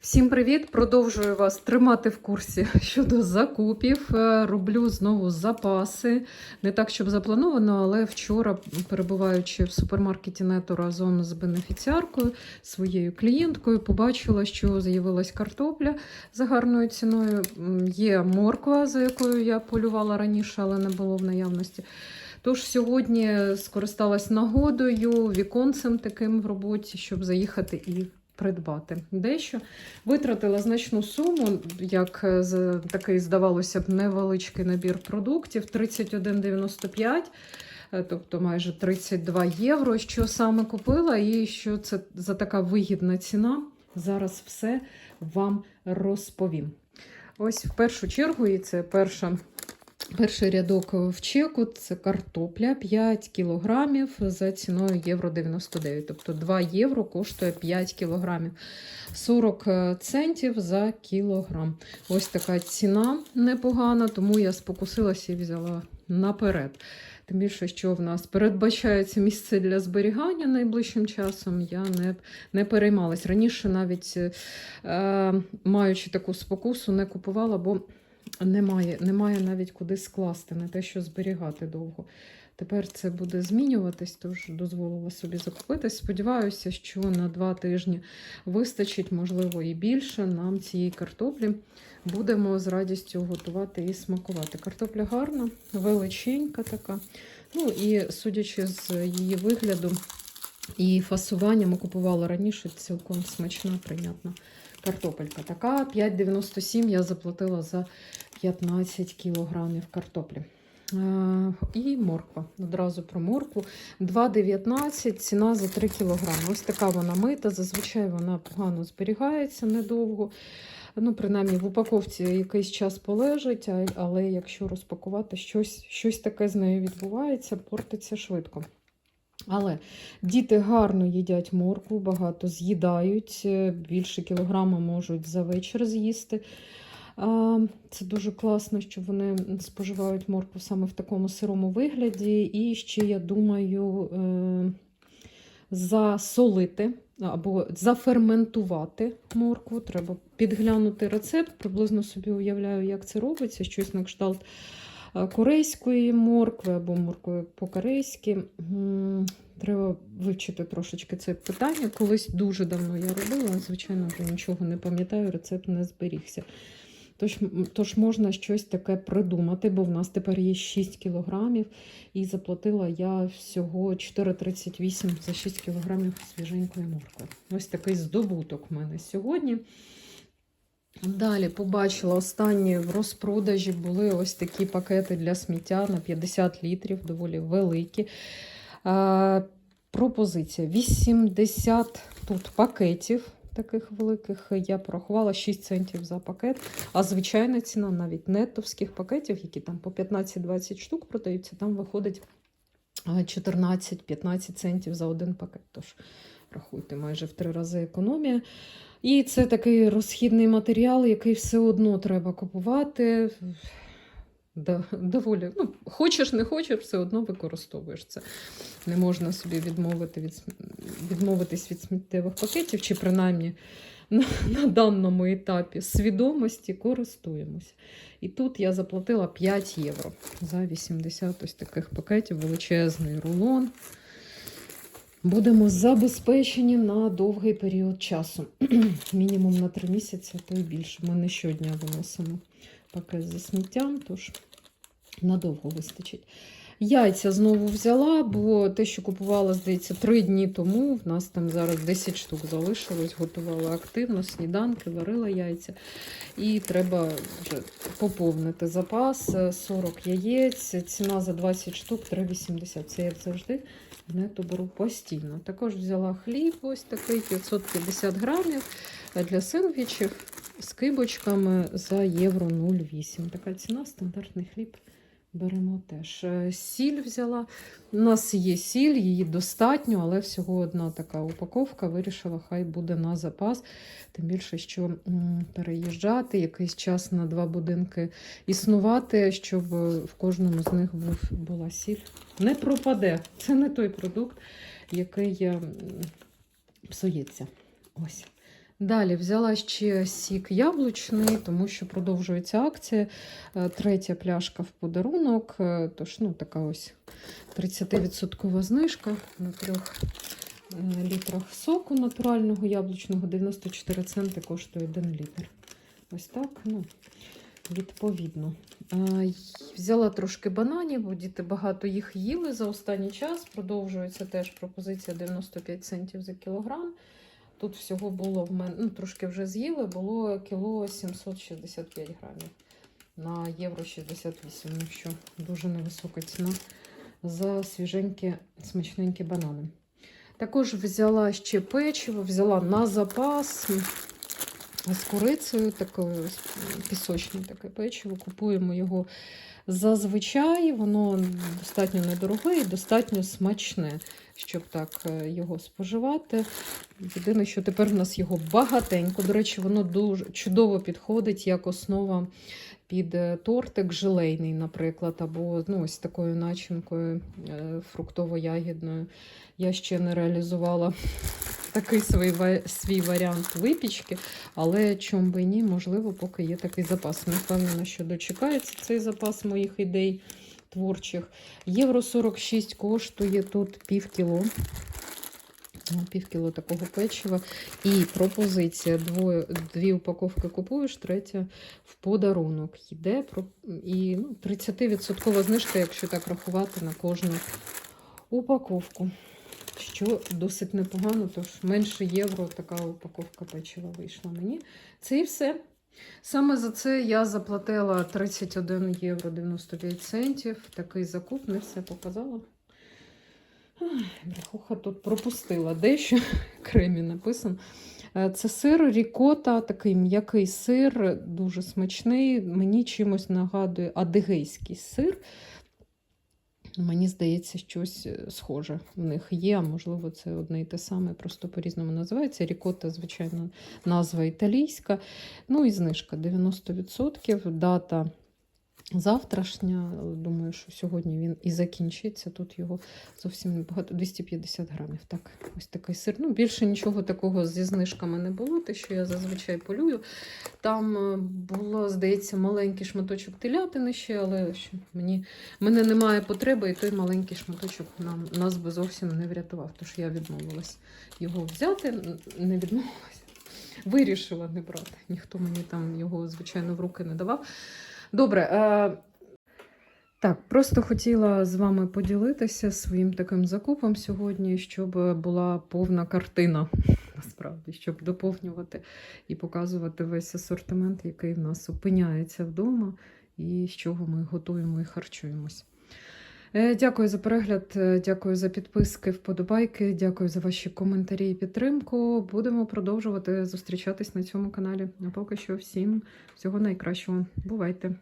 Всім привіт! Продовжую вас тримати в курсі щодо закупів. Е, Роблю знову запаси. Не так, щоб заплановано, але вчора, перебуваючи в супермаркеті Нето разом з бенефіціаркою, своєю клієнткою, побачила, що з'явилась картопля за гарною ціною. Є морква, за якою я полювала раніше, але не було в наявності. Тож сьогодні скористалась нагодою, віконцем таким в роботі, щоб заїхати і придбати дещо. Витратила значну суму, як е, такий, здавалося б, невеличкий набір продуктів 31,95. е, Тобто майже 32 євро, що саме купила, і що це за така вигідна ціна. Зараз все вам розповім. Ось в першу чергу, і це перша Перший рядок в чеку це картопля 5 кілограмів за ціною євро 99. Тобто 2 євро коштує 5 кілограмів. 40 центів за кілограм. Ось така ціна непогана, тому я спокусилася і взяла наперед. Тим більше, що в нас передбачається місце для зберігання найближчим часом, я не, не переймалась. Раніше навіть е, маючи таку спокусу, не купувала, бо немає, немає навіть куди скласти, не те, що зберігати довго. Тепер це буде змінюватись, тож дозволила собі закупитись. Сподіваюся, що на два тижні вистачить, можливо, і більше нам цієї картоплі. Будемо з радістю готувати і смакувати. Картопля гарна, величенька така. Ну і судячи з її вигляду і фасування, ми купували раніше цілком смачна, прийнятна картопелька. Така 5,97 я заплатила за 15 кілограмів картоплі. Е, І морква. Одразу про моркву. 2,19 ціна за 3 кілограми. Ось така вона мита. Зазвичай вона погано зберігається недовго. Ну, принаймні, в упаковці якийсь час полежить, але якщо розпакувати щось, щось таке з нею відбувається, портиться швидко. Але діти гарно їдять моркву, багато з'їдають, е, більше кілограма можуть за вечір з'їсти. Це дуже класно, що вони споживають моркву саме в такому сирому вигляді. І ще, я думаю, е, засолити або заферментувати моркву. Треба підглянути рецепт, приблизно собі уявляю, як це робиться. Щось на кшталт корейської моркви або моркви по-корейськи. Треба вивчити трошечки це питання. Колись дуже давно я робила, звичайно, вже нічого не пам'ятаю, рецепт не зберігся. Тож, тож можна щось таке придумати, бо в нас тепер є 6 кілограмів, і заплатила я всього 4,38 за 6 кілограмів свіженької моркви. Ось такий здобуток в мене сьогодні. Далі побачила останні в розпродажі були ось такі пакети для сміття на 50 літрів, доволі великі. Е, пропозиція 80 тут пакетів таких великих. Я порахувала 6 центів за пакет. А звичайна ціна навіть нетовських пакетів, які там по 15-20 штук продаються, там виходить е, 14-15 центів за один пакет. Тож рахуйте, майже в три рази економія. І це такий розхідний матеріал, який все одно треба купувати. Доволі, ну, хочеш, не хочеш, все одно використовуєш це. Не можна собі відмовити від, відмовитись від сміттєвих пакетів, чи принаймні на, на даному етапі свідомості користуємося. І тут я заплатила 5 євро за 80 ось таких пакетів, величезний рулон. Будемо забезпечені на довгий період часу. Мінімум на 3 місяці, а то й більше. Ми не щодня виносимо пакет зі сміттям, тож надовго вистачить. Яйця знову взяла, бо те, що купувала, здається, 3 дні тому. В нас там зараз 10 штук залишилось, готувала активно, сніданки, варила яйця. І треба вже поповнити запас. Е, 40 яєць, ціна за 20 штук 3,80. Це як завжди нету беру постійно. Також взяла хліб, ось такий 550 грамів е, для сендвічів з кибочками за євро 0,8. Така ціна, стандартний хліб. Беремо теж. Е, Сіль взяла. У нас є сіль, її достатньо, але всього одна така упаковка. Вирішила, хай буде на запас. Тим більше, що переїжджати якийсь час на два будинки існувати, щоб е, в кожному з них була сіль. Не пропаде. Це не той продукт, який е, псується. Ось. Далі взяла ще сік яблучний, тому що продовжується акція. Е, Третя пляшка в подарунок. Е, Тож, ну, така ось 30% знижка на трьох е, літрах соку натурального яблучного 94 центи коштує 1 літр. Ось так, ну, відповідно. Взяла трошки бананів, бо діти багато їх їли за останній час. Продовжується теж пропозиція 95 центів за кілограм. Тут всього було в мене, ну трошки вже з'їли, було кіло 765 грамів на євро 68, ну що дуже невисока ціна за свіженькі, смачненькі банани. Також взяла ще печиво, взяла на запас з курицею, такою пісочне таке печиво. Купуємо його зазвичай, воно достатньо недороге і достатньо смачне, щоб так е, його споживати. Єдине, що тепер в нас його багатенько. До речі, воно дуже чудово підходить як основа під е, тортик желейний, наприклад, або ну, ось такою начинкою е, фруктово-ягідною. Я ще не реалізувала такий свій, свій варіант випічки, але чом би ні, можливо, поки є такий запас. Не впевнена, що дочекається цей запас моїх ідей творчих. Євро 46 коштує тут пів кіло. Пів кіло такого печива. І пропозиція: двоє, дві упаковки купуєш, третя в подарунок йде. І ну, 30% знижка, якщо так рахувати, на кожну упаковку. Що досить непогано, тож менше євро така упаковка печива вийшла мені. Це і все. Саме за це я заплатила 31 євро 95 центів. Такий закуп, не все показала. Брехуха тут пропустила дещо, кремі написано. Е, Це сир рікота, такий м'який сир, дуже смачний. Мені чимось нагадує адигейський сир. Мені здається, щось е, схоже в них є, а можливо, це одне і те саме, просто по-різному називається. Рікота, звичайно, назва італійська. Ну і знижка 90%. Дата завтрашня. Думаю, що сьогодні він і закінчиться. Тут його зовсім небагато, 250 грамів. Так, ось такий сир. Ну, більше нічого такого зі знижками не було, те, що я зазвичай полюю. Там е, було, здається, маленький шматочок телятини ще, але що мені мене немає потреби, і той маленький шматочок нам, нас би зовсім не врятував. Тож я відмовилась його взяти, не відмовилась. Вирішила не брати. Ніхто мені там його, звичайно, в руки не давав. Добре. Е- так, просто хотіла з вами поділитися своїм таким закупом сьогодні, щоб була повна картина, насправді, щоб доповнювати і показувати весь асортимент, який в нас опиняється вдома, і з чого ми готуємо і харчуємось. Е, Дякую за перегляд, е, дякую за підписки, вподобайки, дякую за ваші коментарі і підтримку. Будемо продовжувати зустрічатись на цьому каналі. А поки що всім всього найкращого. Бувайте!